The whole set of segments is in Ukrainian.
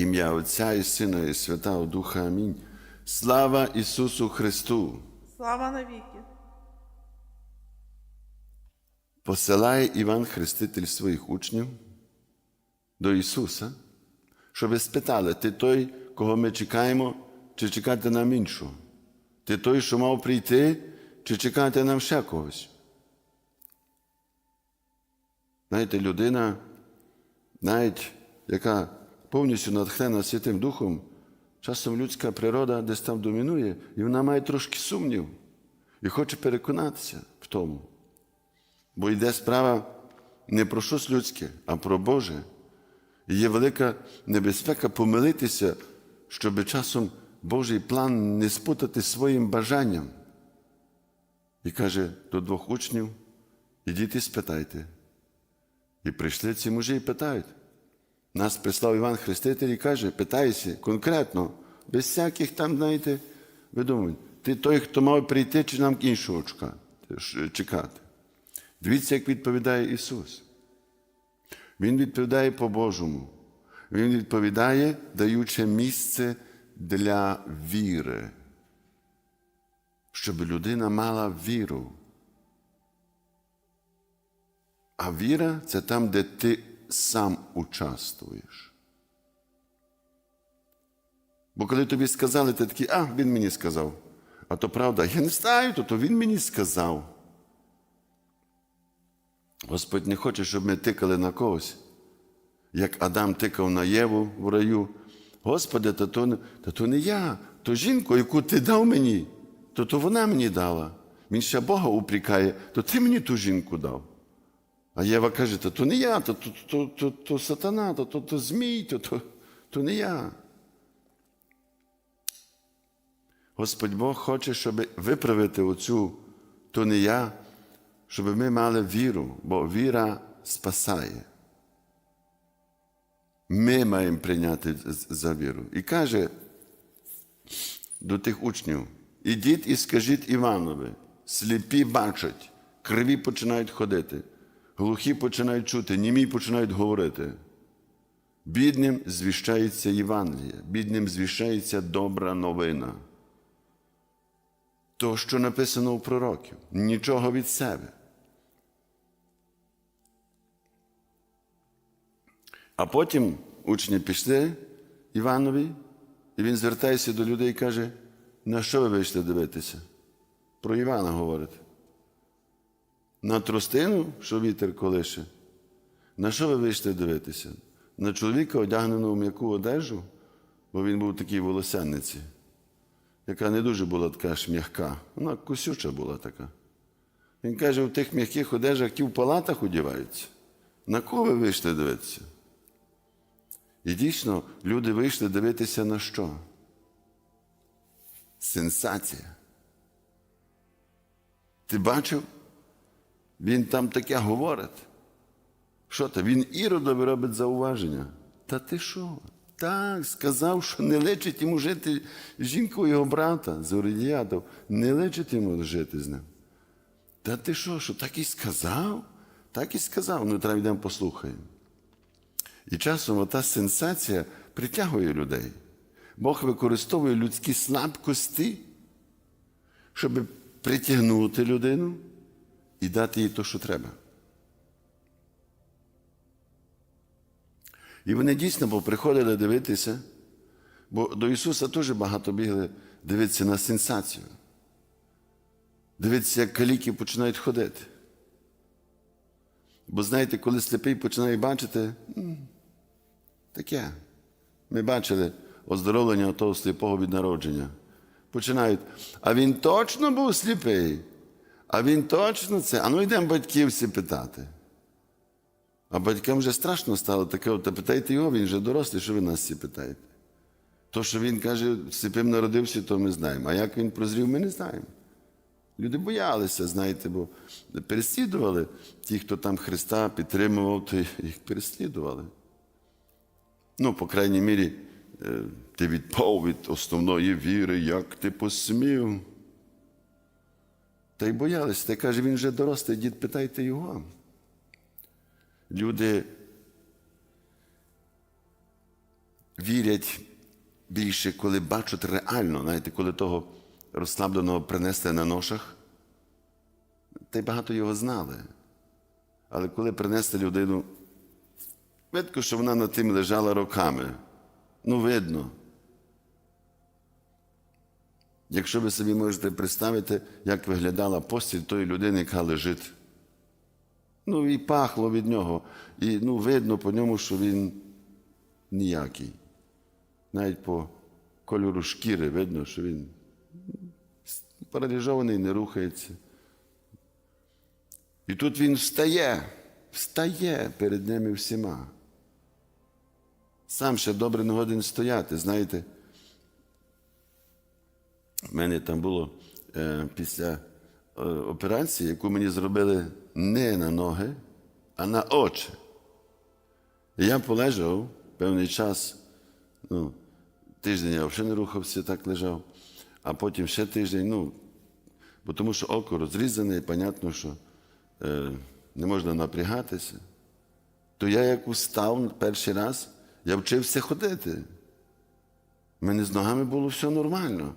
Ім'я Отця і Сина, і Святого Духа. Амінь. Слава Ісусу Христу! Слава навіки. Посилає Іван Хреститель своїх учнів до Ісуса, щоб спитали, ти той, кого ми чекаємо, чи чекати нам іншого? Ти той, що мав прийти, чи чекати нам ще когось? Знаєте, людина, навіть яка повністю натхнена Святим Духом, часом людська природа десь там домінує, і вона має трошки сумнів і хоче переконатися в тому. Бо йде справа не про щось людське, а про Боже. І є велика небезпека помилитися, щоб часом Божий план не спутати своїм бажанням. І каже до двох учнів: ідіть і спитайте. І прийшли ці мужі і питають. Нас прислав Іван Хреститель і каже, питайся конкретно, без всяких там, знаєте, видумань. Ти той, хто мав прийти, чи нам іншого чекати. Дивіться, як відповідає Ісус. Він відповідає по-божому. Він відповідає, даючи місце для віри, щоб людина мала віру. А віра це там, де ти сам участвуєш. Бо коли тобі сказали, ти такий, а, він мені сказав. А то правда, я не знаю, то, то він мені сказав. Господь не хоче, щоб ми тикали на когось, як Адам тикав на Єву в раю. Господи, та то, та то не я, то жінку, яку ти дав мені, то, то вона мені дала. Він ще Бога упрікає, то ти мені ту жінку дав. А Єва каже, то, то не я, то, то, то, то, то сатана, то, то, то змій, то, то, то не я. Господь Бог хоче, щоб виправити оцю то не я, щоб ми мали віру, бо віра спасає. Ми маємо прийняти за віру. І каже до тих учнів: ідіть і скажіть Іванові, сліпі бачать, криві починають ходити, глухі починають чути, німі починають говорити. Бідним звіщається Євангеліє, бідним звіщається добра новина. То, що написано у пророків, нічого від себе. А потім учні пішли Іванові, і він звертається до людей і каже: на що ви вийшли дивитися? Про Івана говорить. На тростину, що вітер колише. На що ви вийшли дивитися? На чоловіка, одягненого в м'яку одежу, бо він був такий волосенниці, яка не дуже була така ж м'яка, вона кусюча була така. Він каже, в тих м'яких одежах ті в палатах одягаються. На кого ви вийшли дивитися? І дійсно, люди вийшли дивитися на що? Сенсація. Ти бачив? Він там таке говорить. Що то? Він іродові робить зауваження. Та ти що? Так, сказав, що не личить йому жити з жінкою його брата, з Оридіятов, не личить йому жити з ним. Та ти що, що так і сказав? Так і сказав. Ну, треба йдемо послухаємо. І часом ота сенсація притягує людей. Бог використовує людські слабкості, щоб притягнути людину і дати їй те, що треба. І вони дійсно приходили дивитися, бо до Ісуса теж багато бігли дивитися на сенсацію. Дивитися, як каліки починають ходити. Бо знаєте, коли сліпий починає бачити, таке. Ми бачили оздоровлення того сліпого від народження. Починають. А він точно був сліпий. А він точно це. А ну йдемо батьків всі питати. А батькам вже страшно стало таке, та питайте його, він вже дорослий, що ви нас всі питаєте. То, що він каже, сліпим народився, то ми знаємо. А як він прозрів, ми не знаємо. Люди боялися, знаєте, бо переслідували ті, хто там Христа підтримував, то їх переслідували. Ну, по крайній мірі, е, ти відпав від основної віри, як ти посмів. Та й боялися. Та каже, він вже дорослий, дід, питайте його. Люди вірять більше, коли бачать реально, знаєте, коли того розслабленого принесли на ношах, та й багато його знали. Але коли принесли людину, видно, що вона над тим лежала роками. Ну, видно. Якщо ви собі можете представити, як виглядала постіль тої людини, яка лежить. Ну, і пахло від нього. І ну, видно по ньому, що він ніякий. Навіть по кольору шкіри видно, що він паралізований, не рухається. І тут він встає, встає перед ними всіма. Сам ще добре не годен стояти, знаєте. У мене там було е, після е, операції, яку мені зробили не на ноги, а на очі. Я полежав певний час, ну, тиждень я взагалі не рухався, так лежав, а потім ще тиждень, ну, бо тому що око розрізане, і понятно, що е, не можна напрягатися. То я як устав перший раз, я вчився ходити. У мене з ногами було все нормально.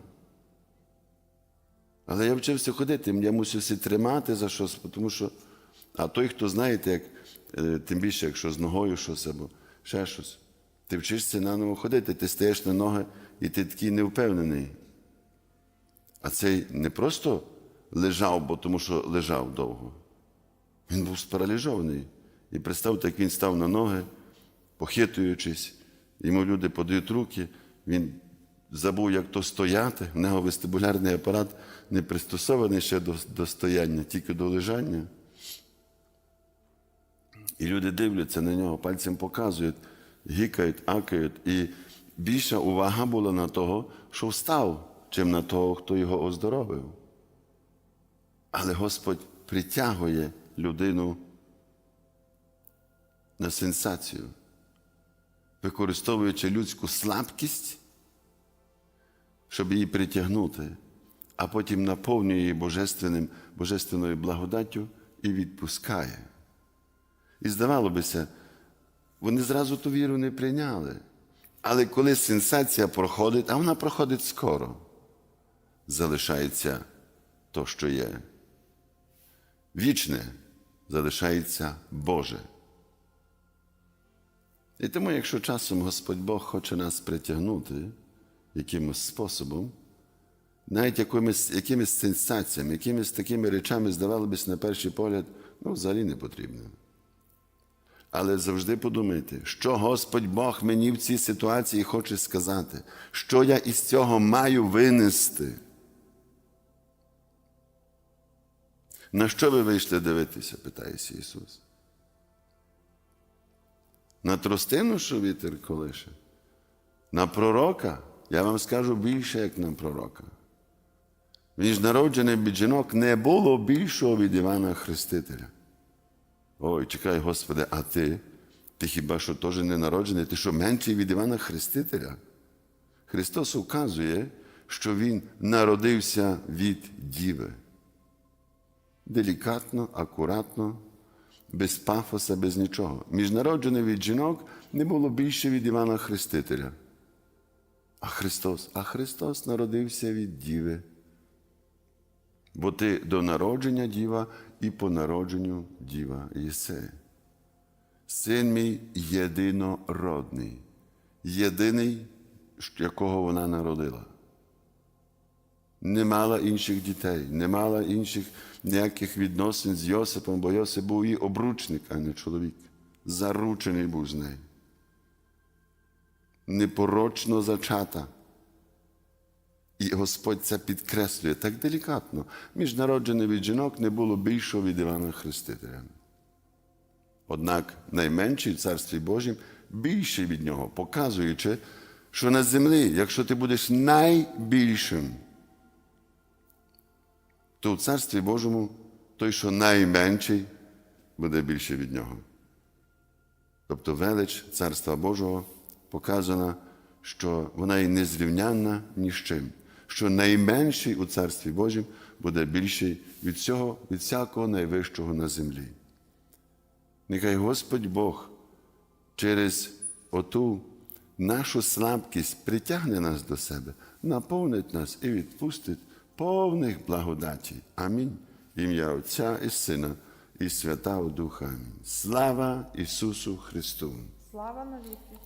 Але я вчився ходити, я мусився тримати за щось, тому що, а той, хто знаєте, як, е, тим більше, якщо з ногою щось або ще щось, ти вчишся наново ходити, ти стаєш на ноги і ти такий невпевнений. А цей не просто лежав, бо тому що лежав довго. Він був спараліжований. І представте, як він став на ноги, похитуючись, йому люди подають руки, він забув, як то стояти. В нього вестибулярний апарат не пристосований ще до, до стояння, тільки до лежання. І люди дивляться на нього, пальцем показують, гікають, акають. І більша увага була на того, що встав, чим на того, хто його оздоровив. Але Господь притягує людину на сенсацію, використовуючи людську слабкість, щоб її притягнути, а потім наповнює її божественним, божественною благодаттю і відпускає. І здавало бися, вони зразу ту віру не прийняли. Але коли сенсація проходить, а вона проходить скоро, залишається то, що є. Вічне залишається Боже. І тому, якщо часом Господь Бог хоче нас притягнути якимось способом, навіть якимись, якимись сенсаціями, якимись такими речами, здавалося на перший погляд, ну, взагалі не потрібно. Але завжди подумайте, що Господь Бог мені в цій ситуації хоче сказати, що я із цього маю винести. На що ви вийшли дивитися, питається Ісус. На тростину, що вітер колише? На пророка? Я вам скажу більше, як на пророка. Він ж народжений від жінок не було більшого від Івана Хрестителя. Ой, чекай, Господи, а ти? Ти хіба що теж не народжений? Ти що менший від Івана Хрестителя? Христос указує, що Він народився від Діви. Делікатно, акуратно, без пафоса, без нічого. Міжнароджений від жінок не було більше від Івана Хрестителя. А Христос, а Христос народився від Діви. Бо ти до народження діва і по народженню діва єси. Син мій єдинородний, єдиний, якого вона народила. Не мала інших дітей, не мала інших ніяких відносин з Йосипом, бо Йосип був її обручник, а не чоловік. Заручений був з нею. Непорочно зачата. І Господь це підкреслює так делікатно. Міжнароджений від жінок не було більшого від Івана Хрестителя. Однак найменший в Царстві Божім більший від нього, показуючи, що на землі, якщо ти будеш найбільшим, то в Царстві Божому той, що найменший, буде більше від нього. Тобто велич Царства Божого показана, що вона і незрівнянна ні з чим, що найменший у Царстві Божім буде більший від всього, від всякого найвищого на землі. Нехай Господь Бог через оту нашу слабкість притягне нас до себе, наповнить нас і відпустить повних благодаті. Амінь. Ім'я Отця і Сина і Святого Духа. Амінь. Слава Ісусу Христу! Слава навіки.